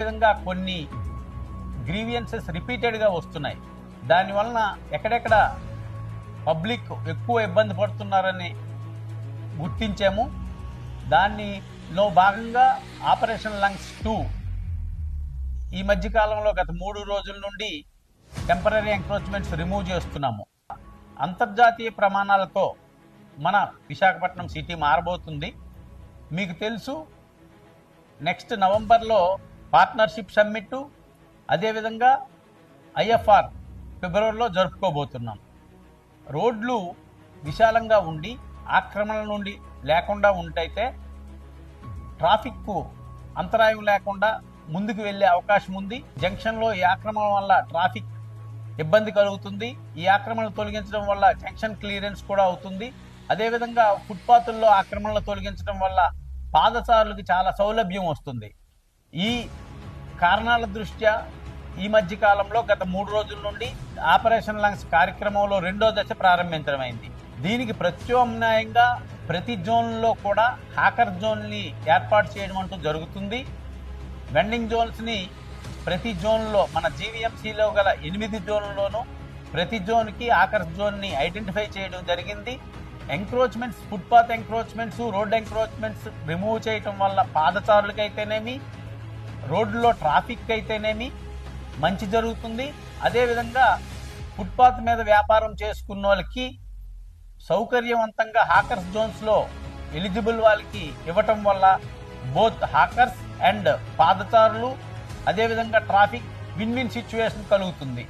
విధంగా కొన్ని గ్రీవియన్సెస్ రిపీటెడ్గా వస్తున్నాయి. దానివలన ఎక్కడెక్కడ పబ్లిక్ ఎక్కువ ఇబ్బంది పడుతున్నారని గుర్తించాము. దానిలో భాగంగా ఆపరేషన్ లంగ్స్ టూ ఈ మధ్యకాలంలో గత మూడు రోజుల నుండి టెంపరీ ఎంక్రోచ్మెంట్స్ రిమూవ్ చేస్తున్నాము. అంతర్జాతీయ ప్రమాణాలతో మన విశాఖపట్నం సిటీ మారబోతుంది. మీకు తెలుసు నెక్స్ట్ నవంబర్లో పార్ట్నర్షిప్ సమ్మిట్ అదేవిధంగా ఐఎఫ్ఆర్ ఫిబ్రవరిలో జరుపుకోబోతున్నాం. రోడ్లు విశాలంగా ఉండి ఆక్రమణల నుండి లేకుండా ఉంటైతే ట్రాఫిక్కు అంతరాయం లేకుండా ముందుకు వెళ్ళే అవకాశం ఉంది. జంక్షన్లో ఈ ఆక్రమణ వల్ల ట్రాఫిక్ ఇబ్బంది కలుగుతుంది. ఈ ఆక్రమణ తొలగించడం వల్ల జంక్షన్ క్లియరెన్స్ కూడా అవుతుంది. అదేవిధంగా ఫుట్పాత్ల్లో ఆక్రమణలు తొలగించడం వల్ల పాదచారులకు చాలా సౌలభ్యం వస్తుంది. ఈ కారణాల దృష్ట్యా ఈ మధ్య కాలంలో గత మూడు రోజుల నుండి ఆపరేషన్ లంగ్స్ కార్యక్రమంలో రెండో దశ ప్రారంభించడమైంది దీనికి ప్రత్యామ్నాయంగా ప్రతి జోన్లో కూడా హ్యాకర్ జోన్ని ఏర్పాటు చేయడం అంటూ జరుగుతుంది. వెండింగ్ జోన్స్ని ప్రతి జోన్లో మన జీవీఎంసీలో గల ఎనిమిది జోన్లలోనూ ప్రతి జోన్కి ఆకర్ష్ జోన్ని ఐడెంటిఫై చేయడం జరిగింది. Encroachments footpath encroachments road encroachments remove చేయటం వల్ల పాదచారులకైతేనేమి రోడ్లో ట్రాఫిక్ అయితేనేమి మంచి జరుగుతుంది. అదేవిధంగా ఫుట్పాత్ మీద వ్యాపారం చేసుకున్న వాళ్ళకి సౌకర్యవంతంగా హాకర్స్ జోన్స్లో ఎలిజిబుల్ వాళ్ళకి ఇవ్వటం వల్ల బోత్ హాకర్స్ అండ్ పాదచారులు అదేవిధంగా ట్రాఫిక్ విన్ విన్ సిచ్యువేషన్ కలుగుతుంది.